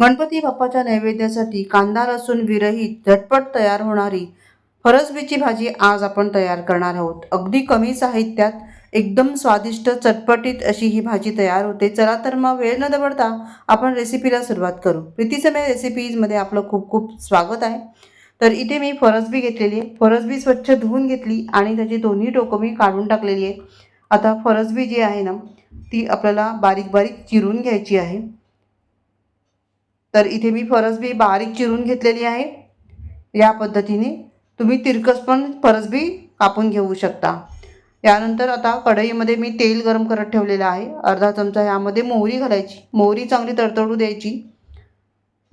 गणपती बाप्पाच्या नैवेद्यासाठी कांदा लसूण विरहित झटपट तयार होणारी फरसबीची भाजी आज आपण तयार करणार आहोत. अगदी कमी साहित्यात एकदम स्वादिष्ट चटपटीत अशी ही भाजी तयार होते. चला तर मग वेळ न दवडता आपण रेसिपीला सुरुवात करू. प्रीतीसमय रेसिपीजमध्ये आपलं खूप खूप स्वागत आहे. तर इथे मी फरसबी घेतलेली आहे. फरसबी स्वच्छ धुवून घेतली आणि त्याची दोन्ही टोकं मी काढून टाकलेली आहे आता फरसबी जी आहे ना ती आपल्याला बारीक बारीक चिरून घ्यायची आहे. तर इथे मी फरसबी बारीक चिरून घेतलेली आहे. या पद्धतीने तुम्ही तिरकस पण फरसबी कापून घेऊ शकता. यानंतर आता कढईमध्ये मी तेल गरम करत ठेवलेलं आहे. अर्धा चमचा यामध्ये मोहरी घालायची. मोहरी चांगली तडतडू द्यायची.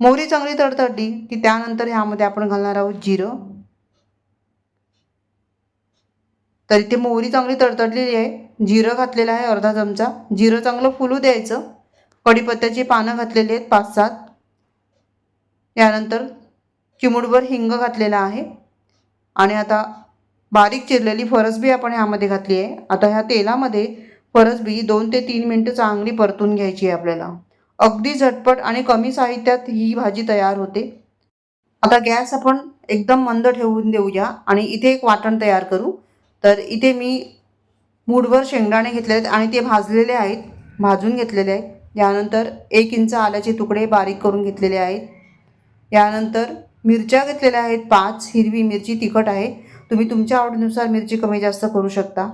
मोहरी चांगली तडतडली की त्यानंतर ह्यामध्ये आपण घालणार आहोत जिरं. तर इथे मोहरी चांगली तडतडलेली आहे. जिरं घातलेलं आहे अर्धा चमचा. जिरं चांगलं फुलू द्यायचं. कढीपत्त्याची पानं घातलेली आहेत पाच सात. यानंतर चिमुडभर हिंग घातलेला आहे. आणि आता बारीक चिरलेली फरसबी आपण ह्यामध्ये घातली आहे. आता ह्या तेलामध्ये फरसबी दोन ते तीन मिनटं चांगली परतून घ्यायची आहे आपल्याला. अगदी झटपट आणि कमी साहित्यात ही भाजी तयार होते. आता गॅस आपण एकदम मंद ठेवून देऊया आणि इथे एक वाटण तयार करू. तर इथे मी मूठभर शेंगदाणे घेतले आहेत आणि ते भाजलेले आहेत. भाजून घेतलेले आहेत. यानंतर एक इंच आल्याचे तुकडे बारीक करून घेतलेले आहेत. यानंतर मिरच्या घेतलेल्या आहेत पाच हिरवी मिरची तिखट आहे. तुम्ही तुमच्या आवडीनुसार मिरची कमी जास्त करू शकता.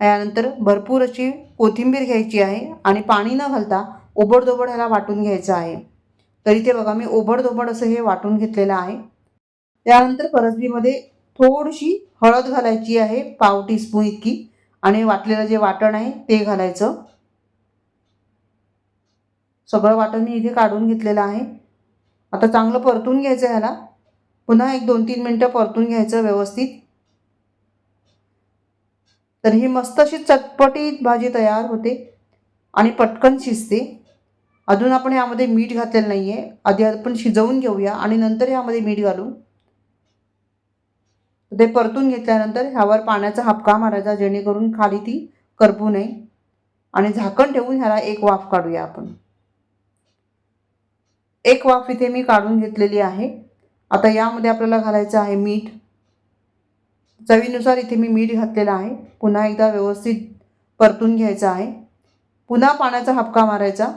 यानंतर भरपूर अशी कोथिंबीर घ्यायची आहे आणि पाणी न घालता ओबडधोबड ह्याला वाटून घ्यायचं आहे. तरी ते बघा मी ओबडधोबड असं हे वाटून घेतलेलं आहे. त्यानंतर परसबीमध्ये थोडीशी हळद घालायची आहे पाव टीस्पून इतकी. आणि वाटलेलं जे वाटण आहे ते घालायचं. सगळं वाटण मी इथे काढून घेतलेलं आहे. आता चांगलं परतून घ्यायचं ह्याला. पुन्हा एक दोन तीन मिनटं परतून घ्यायचं व्यवस्थित. तर ही मस्त अशी चटपटीत भाजी तयार होते आणि पटकन शिजते. अजून आपण यामध्ये मीठ घातलेलं नाही आहे आधी आपण शिजवून घेऊया आणि नंतर यामध्ये मीठ घालू ते परतून घेतल्यानंतर ह्यावर पाण्याचा हापका मारायचा जेणेकरून खाली ती करपू नये. आणि झाकण ठेवून ह्याला एक वाफ काढूया आपण. एक वाफ इथे मी काढून घेतलेली आहे. आता यामध्ये आपल्याला घालायचं आहे मीठ. चवीनुसार इथे मी मीठ घातलेलं आहे. पुन्हा एकदा व्यवस्थित परतून घ्यायचं आहे. पुन्हा पाण्याचा हपका मारायचा.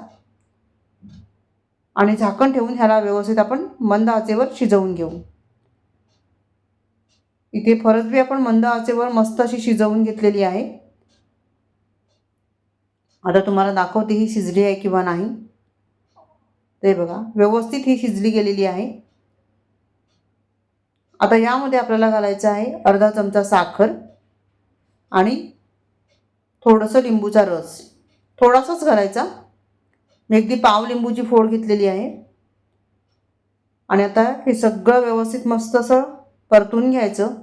आणि झाकण ठेवून ह्याला व्यवस्थित आपण मंद आचेवर शिजवून घेऊ. इथे फरसबी आपण मंद आचेवर मस्त अशी शिजवून घेतलेली आहे. आता तुम्हाला दाखवते ही शिजली आहे किंवा नाही. ते बघा व्यवस्थित ही शिजली गेलेली आहे. आता यामध्ये आपल्याला घालायचं आहे अर्धा चमचा साखर आणि थोडंसं लिंबूचा रस. थोडासाच घालायचा. मी अगदी पाव लिंबूची फोड घेतलेली आहे. आणि आता हे सगळं व्यवस्थित मस्त असं परतून घ्यायचं.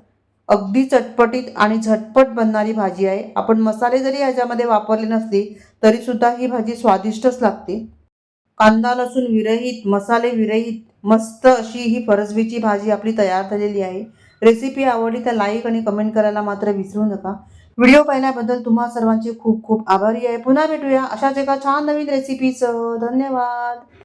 अगदी चटपटीत आणि झटपट बनणारी भाजी आहे. आपण मसाले जरी ह्याच्यामध्ये वापरले नसले तरीसुद्धा ही भाजी स्वादिष्टच लागते. कांदा लसूण विरहित मसाले विरहित मस्त अशी ही फरसबीची भाजी आपली तयार झालेली आहे. रेसिपी आवडली तर लाईक आणि कमेंट करायला मात्र विसरू नका. व्हिडिओ पाहिल्याबद्दल तुम्हा सर्वांचे खूप खूप आभारी आहे. पुन्हा भेटूया अशाच एका छान नवीन रेसिपीचं धन्यवाद.